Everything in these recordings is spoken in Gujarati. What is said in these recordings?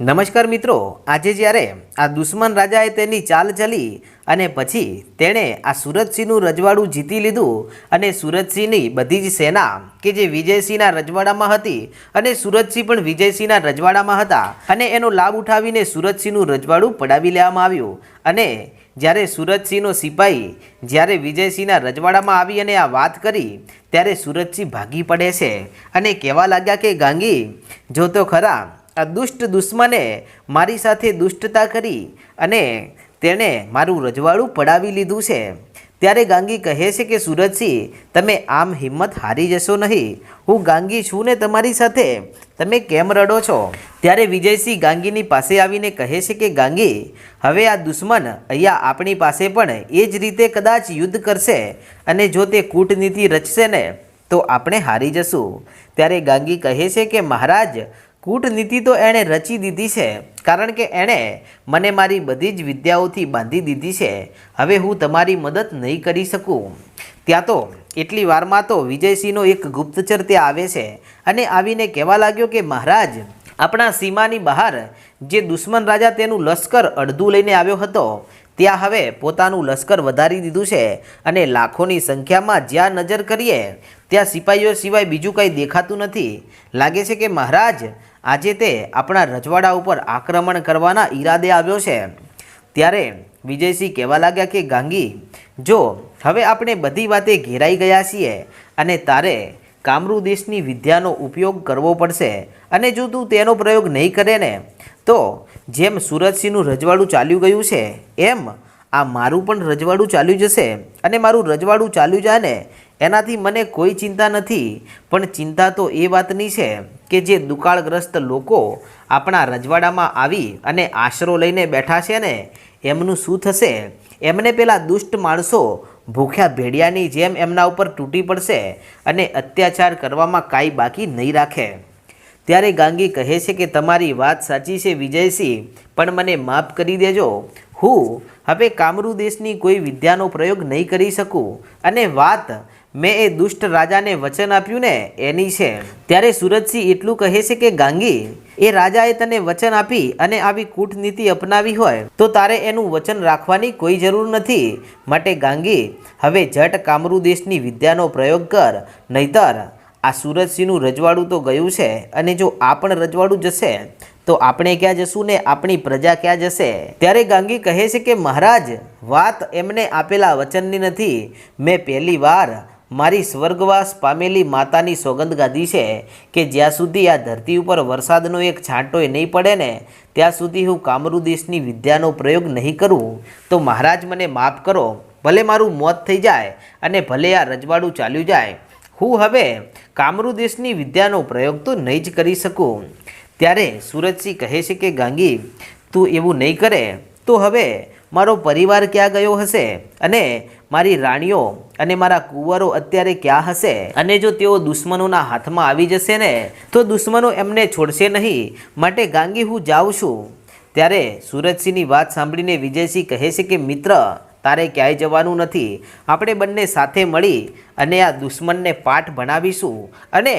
નમસ્કાર મિત્રો, આજે જ્યારે આ દુશ્મન રાજાએ તેની ચાલ ચલી અને પછી તેણે આ સુરતસિંહનું રજવાડું જીતી લીધું અને સુરતસિંહની બધી જ સેના કે જે વિજયસિંહના રજવાડામાં હતી અને સુરતસિંહ પણ વિજયસિંહના રજવાડામાં હતા અને એનો લાભ ઉઠાવીને સુરતસિંહનું રજવાડું પડાવી લેવામાં આવ્યું. અને જ્યારે સુરતસિંહનો સિપાહી જ્યારે વિજયસિંહના રજવાડામાં આવી અને આ વાત કરી, ત્યારે સુરતસિંહ ભાગી પડે છે. અને કહેવા લાગ્યા કે, ગાંગી, જો તો ખરા આ દુષ્ટ દુશ્મને મારી સાથે દુષ્ટતા કરી અને તેણે મારું રજવાડું પડાવી લીધું છે. ત્યારે ગાંગી કહે છે કે, સુરજસિંહ, તમે આમ હિંમત હારી જશો નહીં. હું ગાંગી છું ને તમારી સાથે. તમે કેમ રડો છો? ત્યારે વિજયસિંહ ગાંગીની પાસે આવીને કહે છે કે, ગાંગી, હવે આ દુશ્મન અહીંયા આપણી પાસે પણ એ જ રીતે કદાચ યુદ્ધ કરશે અને જો તે કૂટનીતિ રચશે ને, તો આપણે હારી જશું. ત્યારે ગાંગી કહે છે કે, મહારાજ કૂટનીતિ તો એણે રચી દીધી છે, કારણ કે એણે મને મારી બધી જ વિદ્યાઓથી બાંધી દીધી છે. હવે હું તમારી મદદ નહીં કરી શકું. ત્યાં તો એટલી વારમાં તો વિજયસિંહનો એક ગુપ્તચર ત્યાં આવે છે અને આવીને કહેવા લાગ્યો કે મહારાજ, આપણા સીમાની બહાર જે દુશ્મન રાજા તેનું લશ્કર અડધું લઈને આવ્યો હતો ત્યાં હવે પોતાનું લશ્કર વધારી દીધું છે અને લાખોની સંખ્યામાં જ્યાં નજર કરીએ, ત્યાં સિપાહીઓ સિવાય બીજું કંઈ દેખાતું નથી. લાગે છે કે મહારાજ, આજે તે આપણા રજવાડા ઉપર આક્રમણ કરવાના ઈરાદે આવ્યો છે. ત્યારે વિજયસિંહ કહેવા લાગ્યા કે, ગાંગી, જો હવે આપણે બધી વાતે ઘેરાઈ ગયા છીએ અને તારે કામરૂ દેશની વિદ્યાનો ઉપયોગ કરવો પડશે અને જો તું તેનો પ્રયોગ નહીં કરે ને, તો જેમ સુરતસિંહનું રજવાડું ચાલ્યું ગયું છે, એમ આ મારું પણ રજવાડું ચાલ્યું જશે અને મારું રજવાડું ચાલ્યું જાય ને એનાથી મને કોઈ ચિંતા નથી. પણ ચિંતા તો એ વાતની છે કે જે દુકાળગ્રસ્ત લોકો આપણા રજવાડામાં આવી અને આશરો લઈને બેઠા છે ને, એમનું શું થશે? એમને પેલા દુષ્ટ માણસો ભૂખ્યા ભેડિયાની જેમ એમના ઉપર તૂટી પડશે અને અત્યાચાર કરવામાં કાંઈ બાકી નહીં રાખે. ત્યારે ગાંગી કહે છે કે તમારી વાત સાચી છે વિજયસિંહ, પણ મને માફ કરી દેજો. હું હવે કામરૂ દેશની કોઈ વિદ્યાનો પ્રયોગ નહીં કરી શકું. અને વાત મેં એ દુષ્ટ રાજાને વચન આપ્યું ને, એની છે. ત્યારે સુરતસિંહ એટલું કહે છે કે ગાંગી, એ રાજાએ તને વચન આપી અને આવી કૂટનીતિ અપનાવી હોય, તો તારે એનું વચન રાખવાની કોઈ જરૂર નથી. માટે ગાંગી, હવે જટ કામરૂ દેશની વિદ્યાનો પ્રયોગ કર, નહીતર આ સુરજસિંહનું રજવાડું તો ગયું છે અને જો આ પણ રજવાડું જશે, તો આપણે ક્યાં જશું ને આપણી પ્રજા ક્યાં જશે? ત્યારે ગાંગી કહે છે કે, મહારાજ, વાત એમને આપેલા વચનની નથી. મેં પહેલી વાર મારી સ્વર્ગવાસ પામેલી માતાની સોગંદ ગાધી છે કે જ્યાં સુધી આ ધરતી ઉપર વરસાદનો એક છાંટોય નહીં પડે ને, ત્યાં સુધી હું કામરૂ દેશની વિદ્યાનો પ્રયોગ નહીં કરું. તો મહારાજ મને માફ કરો. ભલે મારું મોત થઈ જાય અને ભલે આ રજવાડું ચાલ્યું જાય હું હવે કામરૂ દેશની વિદ્યાનો પ્રયોગ તો નહીં જ કરી શકું. ત્યારે સુરજસિંહ કહે છે કે, ગાંગી, તું એવું નહીં કરે, તો હવે મારો પરિવાર ક્યાં ગયો હશે? અને મારી રાણીઓ અને મારા કુંવરો અત્યારે ક્યાં હશે? અને જો તેઓ દુશ્મનોના હાથમાં આવી જશે ને, તો દુશ્મનો એમને છોડશે નહીં. માટે ગાંગી, હું જાઉં છું. ત્યારે સુરજસિંહની વાત સાંભળીને વિજયસિંહ કહે છે કે, મિત્ર તારે ક્યાંય જવાનું નથી. આપણે બંને સાથે મળી અને આ દુશ્મનને પાઠ ભણાવીશું અને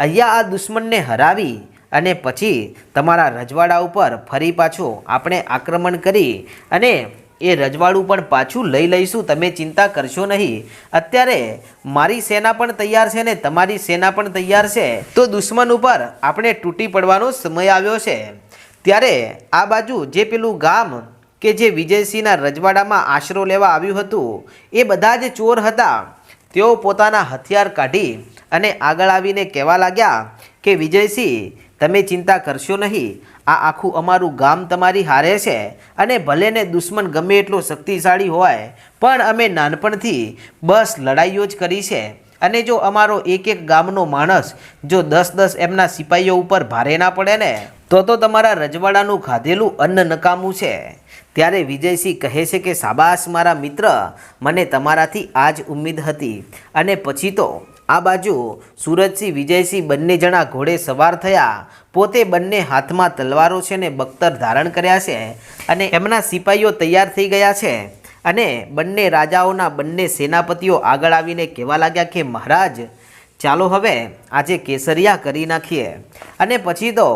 અહીંયા આ દુશ્મનને હરાવી અને પછી તમારા રજવાડા ઉપર ફરી પાછો આપણે આક્રમણ કરી અને એ રજવાડું પણ પાછું લઈ લઈશું. તમે ચિંતા કરશો નહીં. અત્યારે મારી સેના પણ તૈયાર છે ને તમારી સેના પણ તૈયાર છે. તો દુશ્મન ઉપર આપણે તૂટી પડવાનો સમય આવ્યો છે. ત્યારે આ બાજુ જે પેલું ગામ કે જે વિજયસિંહના રજવાડામાં આશરો લેવા આવ્યું હતું, એ બધા જ ચોર હતા. તેઓ પોતાના હથિયાર કાઢી અને આગળ આવીને કહેવા લાગ્યા કે, વિજયસિંહ, તમે ચિંતા કરશો નહીં. આ આખું અમારું ગામ તમારી હારે છે અને ભલે ને દુશ્મન ગમે એટલો શક્તિશાળી હોય, પણ અમે નાનપણથી બસ લડાઈઓ જ કરી છે. અને જો અમારો એક એક ગામનો માણસ જો દસ દસ એમના સિપાહીઓ ઉપર ભારે ના પડે ને, તો તો તમારા રજવાડાનું ખાધેલું અન્ન નકામું છે. ત્યારે વિજયસિંહ કહે છે કે સાબાસ મારા મિત્ર, મને તમારાથી આ જ ઉમ્મીદ હતી. અને પછી તો આ બાજુ સુરજસિંહ, વિજયસિંહ બંને જણા ઘોડે સવાર થયા. પોતે બંને હાથમાં તલવારો છે ને બખ્તર ધારણ કર્યા છે અને એમના સિપાહીઓ તૈયાર થઈ ગયા છે. અને બંને રાજાઓના બંને સેનાપતિઓ આગળ આવીને કહેવા લાગ્યા કે, મહારાજ ચાલો હવે આજે કેસરિયા કરી નાખીએ. અને પછી તો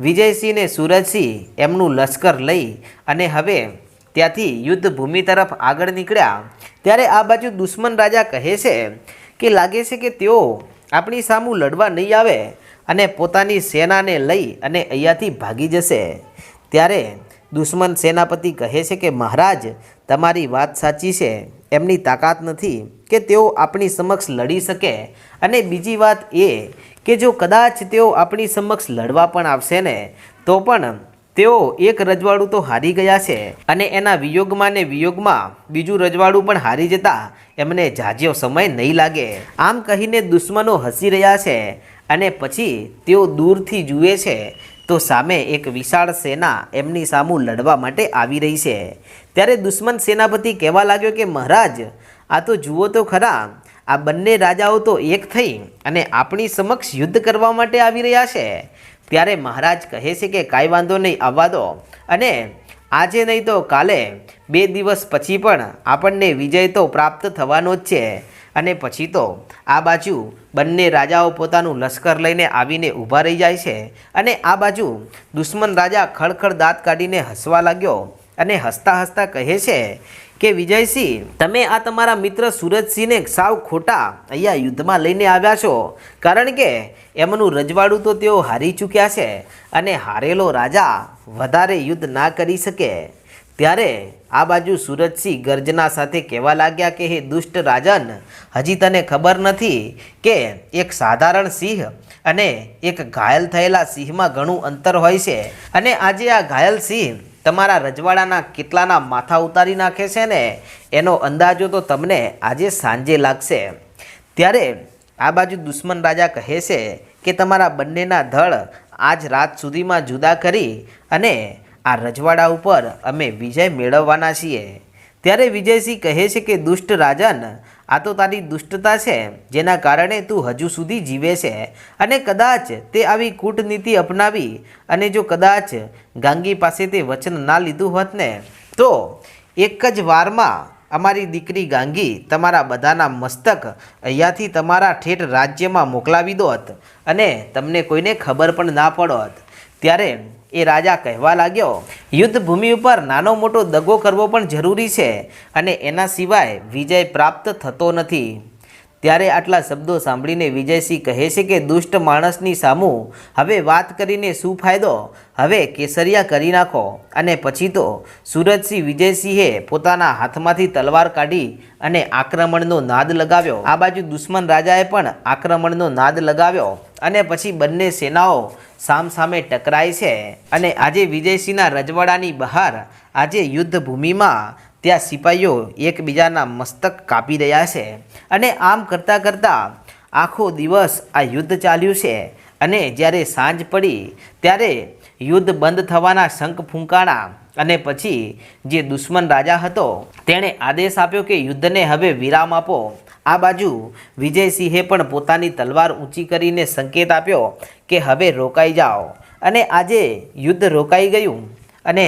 વિજયસિંહ ને સુરજસિંહ એમનું લશ્કર લઈ અને હવે ત્યાંથી યુદ્ધ ભૂમિ તરફ આગળ નીકળ્યા. ત્યારે આ બાજુ દુશ્મન રાજા કહે છે કે લાગે છે કે તેઓ આપણી સામું લડવા નહીં આવે અને પોતાની સેનાને લઈ અને અહીંયાથી ભાગી જશે. ત્યારે દુશ્મન સેનાપતિ કહે છે કે, મહારાજ, તમારી વાત સાચી છે. એમની તાકાત નથી કે તેઓ આપણી સમક્ષ લડી શકે. અને બીજી વાત એ કે જો કદાચ તેઓ આપણી સમક્ષ લડવા પણ આવશે ને, તો પણ તેઓ એક રજવાડું તો હારી ગયા છે. અને એના વિયોગમાં ને વિયોગમાં બીજું રજવાડું પણ હારી જતા એમને જાજ્યો સમય નહીં લાગે. આમ કહીને દુશ્મનો હસી રહ્યા છે અને પછી તેઓ દૂરથી જુએ છે તો સામે એક વિશાળ સેના એમની સામું લડવા માટે આવી રહી છે. ત્યારે દુશ્મન સેનાપતિ કહેવા લાગ્યો કે, મહારાજ, આ તો જુઓ તો ખરા, આ બંને રાજાઓ તો એક થઈ અને આપણી સમક્ષ યુદ્ધ કરવા માટે આવી રહ્યા છે. ત્યારે મહારાજ કહે છે કે, કાંઈ વાંધો નહીં, આવવા દો. અને આજે નહીં તો કાલે, બે દિવસ પછી પણ આપણને વિજય તો પ્રાપ્ત થવાનો જ છે. અને પછી તો આ બાજુ બંને રાજાઓ પોતાનું લશ્કર લઈને આવીને ઊભા રહી જાય છે અને આ બાજુ દુશ્મન રાજા ખડખડ દાંત કાઢીને હસવા લાગ્યો અને હસતા હસતા કહે છે કે, વિજયસિંહ, તમે આ તમારા મિત્ર સુરજસિંહને સાવ ખોટા અહીંયા યુદ્ધમાં લઈને આવ્યા છો. કારણ કે એમનું રજવાડું તો તેઓ હારી ચૂક્યા છે અને હારેલો રાજા વધારે યુદ્ધ ના કરી શકે. ત્યારે આ બાજુ સુરજસિંહ ગર્જના સાથે કહેવા લાગ્યા કે, હે દુષ્ટ રાજન, હજી તને ખબર નથી કે એક સાધારણ સિંહ અને એક ઘાયલ થયેલા સિંહમાં ઘણું અંતર હોય છે અને આજે આ ઘાયલ સિંહ તમારા રજવાડાના કેટલાના માથા ઉતારી નાખે છે ને? એનો અંદાજો તો તમને આજે સાંજે લાગશે. ત્યારે આ બાજુ દુશ્મન રાજા કહે છે કે, તમારા બંનેના ધળ આજ રાત સુધીમાં જુદા કરી અને આ રજવાડા ઉપર અમે વિજય મેળવવાના છીએ. ત્યારે વિજયસિંહ કહે છે કે, દુષ્ટ રાજન, આ તો તારી દુષ્ટતા છે, જેના કારણે તું હજુ સુધી જીવે છે. અને કદાચ તે આવી કૂટનીતિ અપનાવી અને જો કદાચ ગાંગી પાસે તે વચન ના લીધું હોત ને, તો એક જ વારમાં અમારી દીકરી ગાંગી તમારા બધાના મસ્તક અહીંયાથી તમારા ઠેઠ રાજ્યમાં મોકલાવી દોત અને તમને કોઈને ખબર પણ ના પડોત. ત્યારે એ રાજા કહેવા લાગ્યો યુદ્ધ ભૂમિ ઉપર નાનો મોટો દગો કરવો પણ જરૂરી છે અને એના સિવાય વિજય પ્રાપ્ત થતો નથી. ત્યારે આટલા શબ્દો સાંભળીને વિજયસિંહ કહે છે કે દુષ્ટ માણસની સામું, હવે વાત કરીને શું ફાયદો? હવે કેસરિયા કરી નાખો. અને પછી તો સુરજસિંહ વિજયસિંહે પોતાના હાથમાંથી તલવાર કાઢી અને આક્રમણનો નાદ લગાવ્યો. આ બાજુ દુશ્મન રાજાએ પણ આક્રમણનો નાદ લગાવ્યો. અને પછી બંને સેનાઓ સામસામે ટકરાય છે. અને આજે વિજયસિંહના રજવાડાની બહાર, આજે યુદ્ધ ભૂમિમાં ત્યાં સિપાહીઓ એકબીજાના મસ્તક કાપી રહ્યા છે અને આમ કરતાં કરતાં આખો દિવસ આ યુદ્ધ ચાલ્યું છે અને જ્યારે સાંજ પડી ત્યારે યુદ્ધ બંધ થવાના શંખ ફૂંકાણા અને પછી જે દુશ્મન રાજા હતો તેણે આદેશ આપ્યો કે યુદ્ધને હવે વિરામ આપો. આ બાજુ વિજયસિંહે પણ પોતાની તલવાર ઊંચી કરીને સંકેત આપ્યો કે હવે રોકાઈ જાઓ. અને આજે યુદ્ધ રોકાઈ ગયું. અને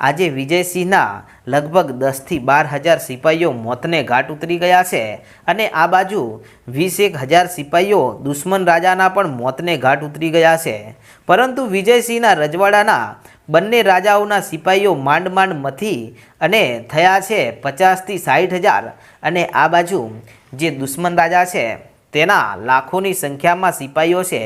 આજે વિજયસિંહના લગભગ દસથી બાર હજાર સિપાહીઓ મોતને ઘાટ ઉતરી ગયા છે અને આ બાજુ વીસ એક હજાર સિપાહીઓ દુશ્મન રાજાના પણ મોતને ઘાટ ઉતરી ગયા છે. પરંતુ વિજયસિંહના રજવાડાના બંને રાજાઓના સિપાહીઓ માંડ માંડ મથી અને થયા છે પચાસથી સાઠ હજાર અને આ બાજુ જે દુશ્મન રાજા છે તેના લાખોની સંખ્યામાં સિપાહીઓ છે.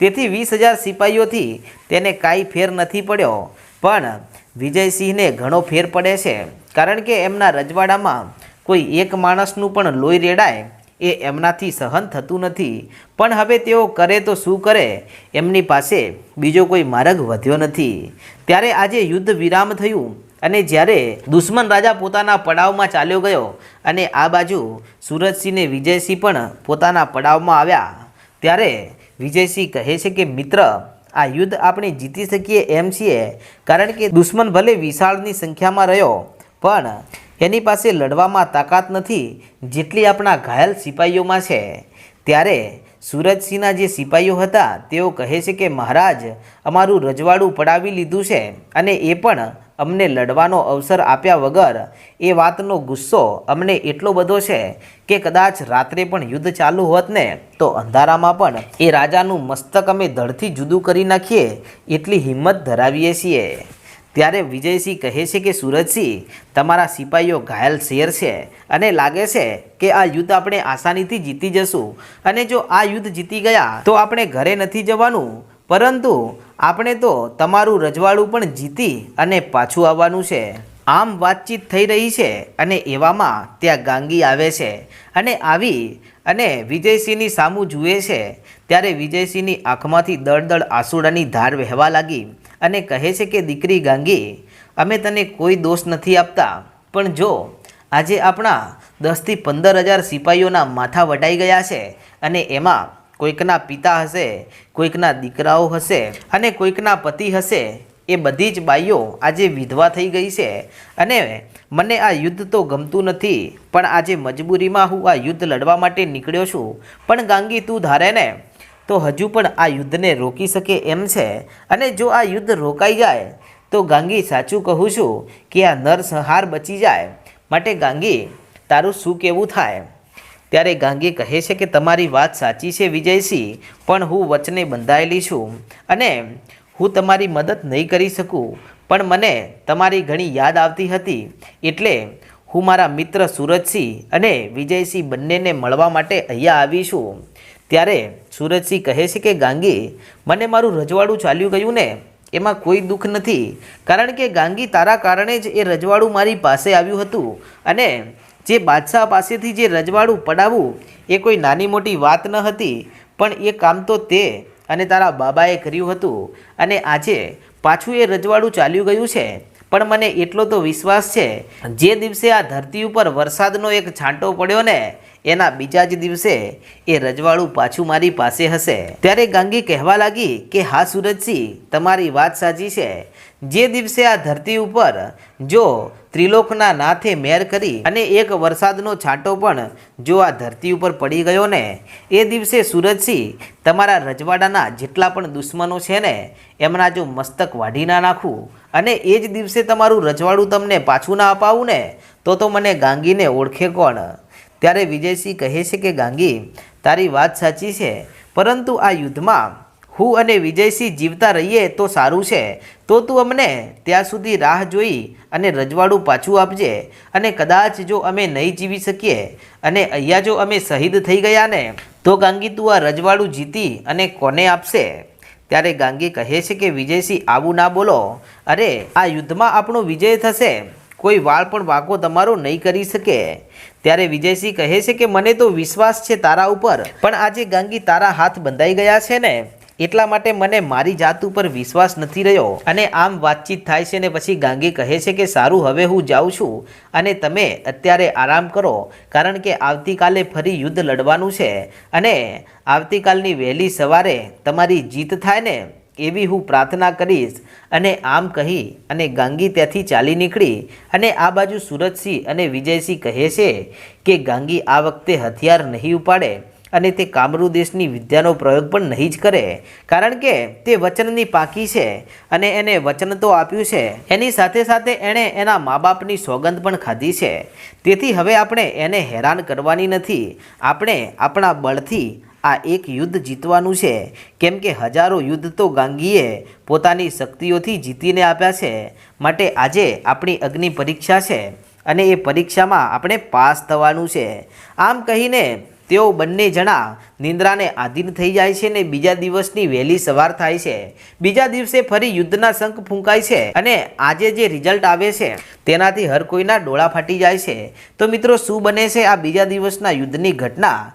તેથી વીસ હજાર સિપાહીઓથી તેને કાંઈ ફેર નથી પડ્યો. પણ વિજયસિંહને ઘણો ફેર પડે છે. કારણ કે એમના રજવાડામાં કોઈ એક માણસનું પણ લોહી રેડાય એ એમનાથી સહન થતું નથી. પણ હવે તેઓ કરે તો શું કરે? એમની પાસે બીજો કોઈ માર્ગ વધ્યો નથી. ત્યારે આજે યુદ્ધ વિરામ થયું અને જ્યારે દુશ્મન રાજા પોતાના પડાવમાં ચાલ્યો ગયો અને આ બાજુ સુરતસિંહને વિજયસિંહ પણ પોતાના પડાવમાં આવ્યા. ત્યારે વિજયસિંહ કહે છે કે, મિત્ર આ યુદ્ધ આપણે જીતી શકીએ એમ છીએ, કારણ કે દુશ્મન ભલે વિશાળની સંખ્યામાં રહ્યો, પણ એની પાસે લડવામાં તાકાત નથી, જેટલી આપણા ઘાયલ સિપાહીઓમાં છે. ત્યારે સુરજસિંહના જે સિપાહીઓ હતા, તેઓ કહે છે કે મહારાજ, અમારું રજવાડું પડાવી લીધું છે અને એ પણ અમને લડવાનો અવસર આપ્યા વગર. એ વાતનો ગુસ્સો અમને એટલો બધો છે કે કદાચ રાત્રે પણ યુદ્ધ ચાલુ હોત ને, તો અંધારામાં પણ એ રાજાનું મસ્તક અમે ધડથી જુદું કરી નાખીએ, એટલી હિંમત ધરાવીએ છીએ. ત્યારે વિજયસિંહ કહે છે કે સુરજસિંહ, તમારા સિપાહીઓ ઘાયલ શેર છે અને લાગે છે કે આ યુદ્ધ આપણે આસાનીથી જીતી જશું અને જો આ યુદ્ધ જીતી ગયા તો આપણે ઘરે નથી જવાનું. પરંતુ આપણે તો તમારું રજવાડું પણ જીતી અને પાછું આવવાનું છે. આમ વાતચીત થઈ રહી છે અને એવામાં ત્યાં ગાંગી આવે છે અને આવી અને વિજયસિંહની સામું જુએ છે. ત્યારે વિજયસિંહની આંખમાંથી દળદળ આંસુડાની ધાર વહેવા લાગી. અને કહે છે કે, દીકરી ગાંગી, અમે તને કોઈ દોષ નથી આપતા, પણ જો આજે આપણા દસથી પંદર હજાર સિપાહીઓના માથા વટાઈ ગયા છે અને એમાં કોઈકના પિતા હશે, કોઈકના દીકરાઓ હશે અને કોઈકના પતિ હશે, એ બધી જ બાઈઓ આજે વિધવા થઈ ગઈ છે અને મને આ યુદ્ધ તો ગમતું નથી, પણ આજે મજબૂરીમાં હું આ યુદ્ધ લડવા માટે નીકળ્યો છું. પણ ગાંગી, તું ધારે ને તો હજુ પણ આ યુદ્ધને રોકી શકે એમ છે. અને જો આ યુદ્ધ રોકાઈ જાય, તો ગાંગી સાચું કહું છું કે આ નરસંહાર બચી જાય. માટે ગાંગી, તારું શું કેવું થાય? ત્યારે ગાંગી કહે છે કે તમારી વાત સાચી છે વિજયસિંહ, પણ હું વચને બંધાયેલી છું અને હું તમારી મદદ નહીં કરી શકું. પણ મને તમારી ઘણી યાદ આવતી હતી, એટલે હું મારા મિત્ર સુરજસિંહ અને વિજયસિંહ બંનેને મળવા માટે અહીંયા આવી છું. ત્યારે સુરજસિંહ કહે છે કે, ગાંગી, મને મારું રજવાડું ચાલ્યું ગયું ને? એમાં કોઈ દુઃખ નથી. કારણ કે ગાંગી તારા કારણે જ એ રજવાડું મારી પાસે આવ્યું હતું. અને જે બાદશાહ પાસેથી જે રજવાડું પડાવવું એ કોઈ નાની મોટી વાત ન હતી. પણ એ કામ તો તે અને તારા બાબાએ કર્યું હતું. અને આજે પાછું એ રજવાડું ચાલ્યું ગયું છે. પણ મને એટલો તો વિશ્વાસ છે. જે દિવસે આ ધરતી ઉપર વરસાદનો એક છાંટો પડ્યો ને એના બીજા જ દિવસે એ રજવાડું પાછું મારી પાસે હશે. ત્યારે ગાંગી કહેવા લાગી કે, હા, સુરજસિંહ, તમારી વાત સાચી છે. જે દિવસે આ ધરતી ઉપર જો ત્રિલોકના નાથે મેર કરી અને એક વરસાદનો છાંટો પણ જો આ ધરતી ઉપર પડી ગયો ને, એ દિવસે સુરજસિંહ તમારા રજવાડાના જેટલા પણ દુશ્મનો છે ને, એમના જો મસ્તક વાઢી ના નાખું અને એ જ દિવસે તમારું રજવાડું તમને પાછું ના અપાવું ને, તો તો મને ગાંગીને ઓળખે કોણ? ત્યારે વિજયસિંહ કહે છે કે, ગાંગી, તારી વાત સાચી છે, પરંતુ આ યુદ્ધમાં હું અને વિજયસિંહ જીવતા રહીએ તો સારું છે. તો તું અમને ત્યાં સુધી રાહ જોઈ અને રજવાડું પાછું આપજે. અને કદાચ જો અમે નહીં જીવી શકીએ અને અહીંયા જો અમે શહીદ થઈ ગયા ને, તો ગાંગી તું આ રજવાડું જીતી અને કોને આપશે? ત્યારે ગાંગી કહે છે કે, વિજયસિંહ, આવું ના બોલો. અરે, આ યુદ્ધમાં આપણો વિજય થશે. કોઈ વાળ પણ વાંકો તમારો નહીં કરી શકે. ત્યારે વિજયસિંહ કહે છે કે મને તો વિશ્વાસ છે તારા ઉપર, પણ આજે ગાંગી તારા હાથ બંધાઈ ગયા છે ને? એટલા માટે મને મારી જાત ઉપર વિશ્વાસ નથી રહ્યો. અને આમ વાતચીત થાય છે ને પછી ગાંગી કહે છે કે સારું, હવે હું જાઉં છું અને તમે અત્યારે આરામ કરો, કારણ કે આવતીકાલે ફરી યુદ્ધ લડવાનું છે. અને આવતીકાલની વહેલી સવારે તમારી જીત થાય ને? એવી હું પ્રાર્થના કરીશ અને આમ કહી અને ગાંગી ત્યાંથી ચાલી નીકળી અને આ બાજુ સુરજસિંહ અને વિજયસિંહ કહે છે કે ગાંગી આ વખતે હથિયાર નહીં ઉપાડે અને તે કામરૂ દેશની વિદ્યાનો પ્રયોગ પણ નહીં જ કરે. કારણ કે તે વચનની પાકી છે અને એને વચન તો આપ્યું છે. એની સાથે સાથે એણે એના મા બાપની સોગંદ પણ ખાધી છે. તેથી હવે આપણે એને હેરાન કરવાની નથી. આપણે આપણા બળથી આ એક યુદ્ધ જીતવાનું છે. કેમ કે હજારો યુદ્ધ તો ગાંગીએ પોતાની શક્તિઓથી જીતીને આપ્યા છે. માટે આજે આપણી અગ્નિ પરીક્ષા છે અને એ પરીક્ષામાં આપણે પાસ થવાનું છે. આમ કહીને તેઓ બંને જણા નિંદ્રાને આધીન થઈ જાય છે ને બીજા દિવસની વહેલી સવાર થાય છે. બીજા દિવસે ફરી યુદ્ધના શંખ ફૂંકાય છે અને આજે જે રિઝલ્ટ આવે છે તેનાથી હર કોઈના ડોળા ફાટી જાય છે. તો મિત્રો, શું બને છે આ બીજા દિવસના યુદ્ધની ઘટના?